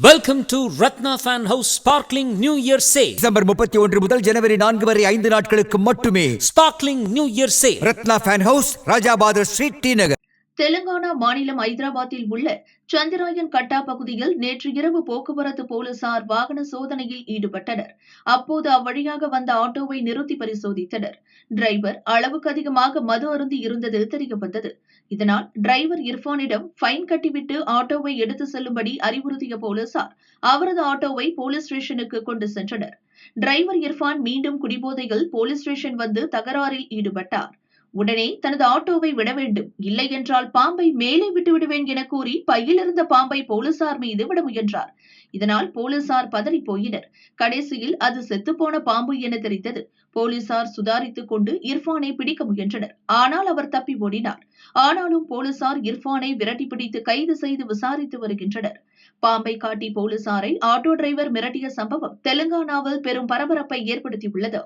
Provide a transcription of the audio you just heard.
Welcome to Ratna fan house sparkling new year sale December முப்பத்தி ஒன்று முதல் ஜனவரி நான்கு வரை ஐந்து நாட்களுக்கு மட்டுமே. Sparkling new year sale Ratna fan house Rajabathar street T Nagar Telangana மாநிலம் ஐதராபாத்தில் உள்ள சந்திராயன் கட்டா பகுதியில் நேற்று இரவு போக்குவரத்து போலீசார் வாகன சோதனையில் ஈடுபட்டனர். அப்போது அவ்வழியாக வந்த ஆட்டோவை நிறுத்தி பரிசோதித்தனர். டிரைவர் அளவுக்கு அதிகமாக மது அருந்தி இருந்தது தெரியவந்தது. இதனால் டிரைவர் இர்ஃபானிடம் ஃபைன் கட்டிவிட்டு ஆட்டோவை எடுத்து செல்லும்படி அறிவுறுத்திய போலீசார் அவரது ஆட்டோவை போலீஸ் ஸ்டேஷனுக்கு கொண்டு சென்றனர். டிரைவர் இர்ஃபான் மீண்டும் குடிபோதையில் போலீஸ் ஸ்டேஷன் வந்து தகராறில் ஈடுபட்டார். உடனே தனது ஆட்டோவை விட வேண்டும். இல்லை என்றால் பாம்பை மேலே விட்டு விடுவேன் என கூறி பையில் இருந்த பாம்பை போலீசார் மீது விட முயன்றார். இதனால் போலீசார் பதறி போயினர். கடைசியில் அது செத்துப்போன பாம்பு என தெரிந்தது. போலீசார் சுதாரித்துக் கொண்டு இர்ஃபானை பிடிக்க முயன்றனர். ஆனால் அவர் தப்பி ஓடினார். ஆனாலும் போலீசார் இர்ஃபானை விரட்டி பிடித்து கைது செய்து விசாரித்து வருகின்றனர். பாம்பை காட்டி போலீசாரை ஆட்டோ டிரைவர் மிரட்டிய சம்பவம் தெலுங்கானாவில் பெரும் பரபரப்பை ஏற்படுத்தியுள்ளது.